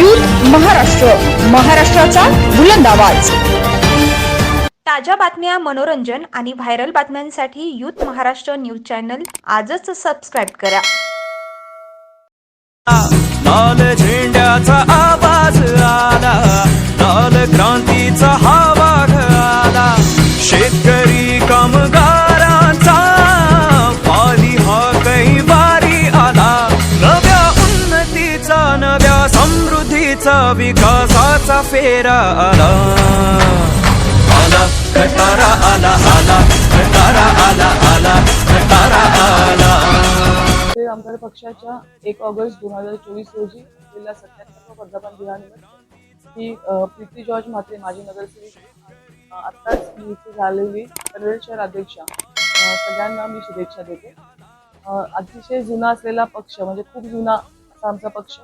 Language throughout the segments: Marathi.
युथ महाराष्ट्र महाराष्ट्राचा बुलंद आवाज. ताज्या बातम्या मनोरंजन आणि व्हायरल बातम्यांसाठी यूथ महाराष्ट्र न्यूज चॅनल आजच सबस्क्राईब करा. लाल झेंड्याचा आवाज आला लाल क्रांतीचा हा विकासाचा फेरा आला. आला कटारा आला आला कटारा आला आला कटारा आला. आमदार पक्षाच्या एक ऑगस्ट दोन हजार चोवीस रोजी असलेल्या सत्याहत्तराव्या वर्धापन दिनानिमित्त ही प्रीती जॉर्ज म्हात्रे माजी नगरसेविका आत्ताच झालेली पनवेल शहर अध्यक्षा सगळ्यांना मी शुभेच्छा देते. अतिशय जुना असलेला पक्ष म्हणजे खूप जुना असा आमचा पक्ष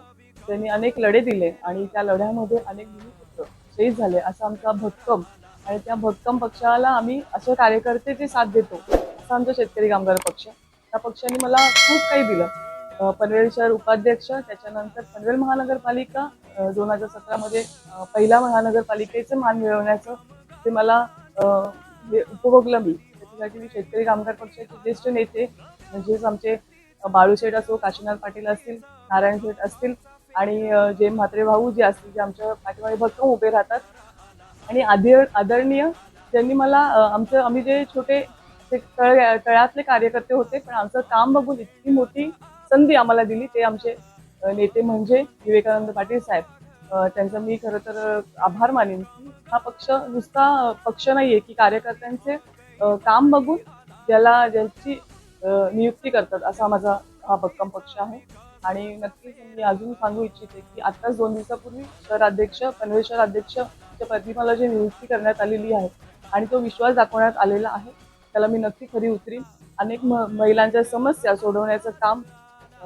त्यांनी अनेक लढे दिले आणि त्या लढ्यामध्ये अनेक भूमिपुत्र शहीद झाले असा आमचा भक्कम आणि त्या भक्कम पक्षाला आम्ही असे कार्यकर्ते जे साथ देतो असा आमचा शेतकरी कामगार पक्ष. त्या पक्षाने मला खूप काही दिलं. पनवेल शहर उपाध्यक्ष त्याच्यानंतर पनवेल महानगरपालिका दोन हजार सतरामध्ये पहिला महानगरपालिकेचं मान मिळवण्याचं ते मला उपभोगलं मी. त्याच्यासाठी मी शेतकरी कामगार पक्षाचे ज्येष्ठ नेते म्हणजेच आमचे बाळूशेठ असो काशीनाथ पाटील असतील नारायण शेठ असतील आणि जे म्हात्रे भाऊ जे असतील जे आमच्या पाठीमागे भक्कम उभे राहतात. आणि आदर आदरणीय ज्यांनी मला आमचं आम्ही जे छोटे तळ तळातले कार्यकर्ते होते पण आमचं काम बघून इतकी मोठी संधी आम्हाला दिली ते आमचे नेते म्हणजे विवेकानंद पाटील साहेब. त्यांचा मी खरं तर आभार मानेन की हा पक्ष नुसता पक्ष पक्ष नाहीये की कार्यकर्त्यांचे काम बघून ज्याला ज्यांची नियुक्ती करतात असा माझा हा भक्कम पक्ष आहे. आणि नक्कीच मी अजून सांगू इच्छिते की आत्ताच दोन दिवसापूर्वी शहराध्यक्ष पनवेल शहराध्यक्षच्या प्रतिमाला जी नियुक्ती करण्यात आलेली आहे आणि तो विश्वास दाखवण्यात आलेला आहे त्याला मी नक्की खरी उतरीन. अनेक महिलांच्या समस्या सोडवण्याचं काम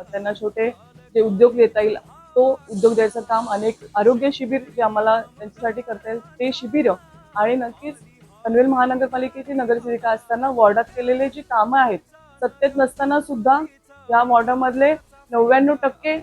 त्यांना छोटे जे उद्योग देता येईल तो उद्योग द्यायचं काम अनेक आरोग्य शिबिर जे आम्हाला त्यांच्यासाठी करता येईल ते शिबिर आणि नक्कीच पनवेल महानगरपालिकेची नगरसेविका असताना वॉर्डात केलेले जी कामं आहेत सत्तेत नसताना सुद्धा या वॉर्डामधले नव्याण्णव टक्के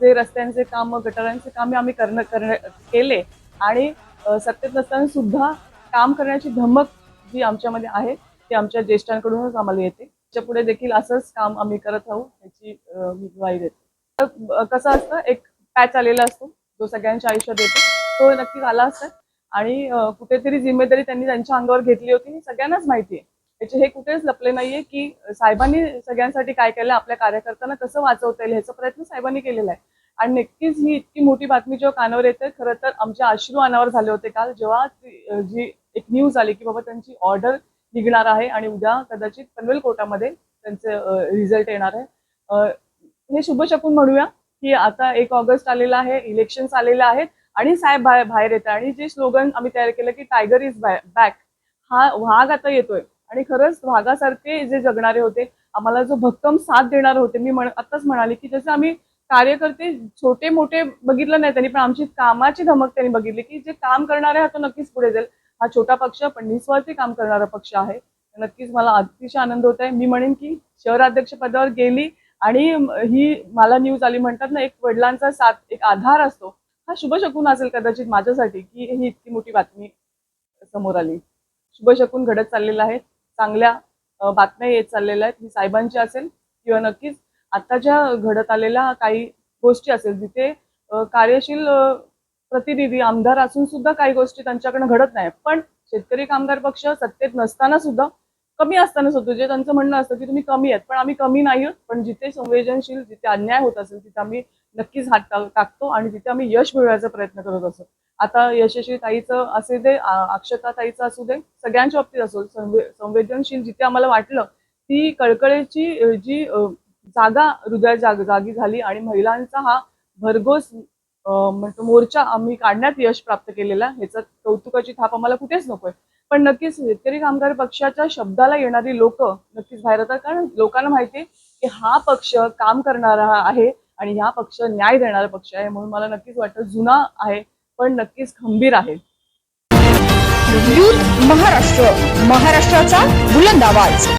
जे रस्त्यांचे काम गटारांचे कामे आम्ही करणं करण केले आणि सत्तेत नसताना सुद्धा काम करण्याची धमक जी आमच्यामध्ये आहे ती आमच्या ज्येष्ठांकडूनच आम्हाला येते. त्याच्या पुढे देखील असंच काम आम्ही करत राहू याची मी ग्वाही देते. तर, कसं असतं एक पॅच आलेला असतो जो सगळ्यांच्या आयुष्यात येतो तो नक्कीच आला असतो. आणि कुठेतरी जिम्मेदारी त्यांनी त्यांच्या अंगावर घेतली होती ही सगळ्यांनाच माहिती आहे. याचे हे कुठेच लपले नाहीये की साहेबांनी सगळ्यांसाठी काय केलं आपल्या कार्यकर्त्यांना कसं वाचवता येईल ह्याचा प्रयत्न साहेबांनी केलेला आहे. आणि नक्कीच ही इतकी मोठी बातमी जेव्हा कानावर येते खरं तर आमच्या अश्रू अनावर झाले होते काल जेव्हा ती, जी एक न्यूज आली की बाबा त्यांची ऑर्डर निघणार आहे आणि उद्या कदाचित पनवेल कोर्टामध्ये त्यांचे रिझल्ट येणार आहे. हे शुभशकून म्हणूया की आता एक ऑगस्ट आलेला आहे इलेक्शन्स आलेले आहेत आणि साहेब बाहेर बाहेर येतात आणि जे स्लोगन आम्ही तयार केलं की टायगर इज बॅक हा वाघ आता येतोय. आणि खरंच वाघासारखे जे जगणारे होते आम्हाला जो भक्कम साथ देणार होते मी म्हण आताच म्हणाले की जसं आम्ही कार्यकर्ते छोटे मोठे बघितलं नाही त्यांनी पण आमची कामाची धमक त्यांनी बघितली की जे काम करणारे हा तो नक्कीच पुढे जाईल. हा छोटा पक्ष पण निस्वार्थी काम करणारा पक्ष आहे. नक्कीच मला अतिशय आनंद होत आहे. मी म्हणेन की शहराध्यक्ष पदावर गेली आणि ही मला न्यूज आली. म्हणतात ना एक वडिलांचा साथ एक आधार असतो. हा शुभशकून असेल कदाचित माझ्यासाठी की ही इतकी मोठी बातमी समोर आली. शुभशकून घडत चाललेला आहे. चांगल्या बातम्या येत चाललेल्या आहेत. ही साहेबांची असेल किंवा नक्कीच आत्ताच्या घडत आलेल्या काही गोष्टी असेल जिथे कार्यशील प्रतिनिधी आमदार असून सुद्धा काही गोष्टी त्यांच्याकडनं घडत नाही. पण शेतकरी कामगार पक्ष सत्तेत नसताना सुद्धा कमी असताना सुद्धा जे त्यांचं म्हणणं असतं की तुम्ही कमी आहेत पण आम्ही कमी नाही आहोत. पण जिथे संवेदनशील जिथे अन्याय होत असेल तिथे आम्ही नक्कीच हात टाक- टाकतो आणि तिथे आम्ही यश मिळवायचा प्रयत्न करत असतो. आता यशस्वी ताईचं असे दे अक्षता ताईचं असू दे सगळ्यांच्या बाबतीत असो संवेदनशील जिथे आम्हाला वाटलं ती कळकळीची जी जागा हृदय जाग जागी झाली आणि महिलांचा हा भरघोस म्हणतो मोर्चा आम्ही काढण्यात यश प्राप्त केलेला ह्याचा कौतुकाची थाप आम्हाला कुठेच नकोय पण नक्कीच शेतकरी कामगार पक्षाच्या शब्दाला येणारी लोक नक्कीच बाहेर येतात कारण लोकांना माहिती आहे की हा पक्ष काम करणारा आहे. आणि हा पक्ष न्याय देणारा पक्ष आहे म्हणून मला नक्कीच वाटतं जुना आहे पण नक्कीच खंबीर आहे. युथ महाराष्ट्र महाराष्ट्राचा बुलंद आवाज.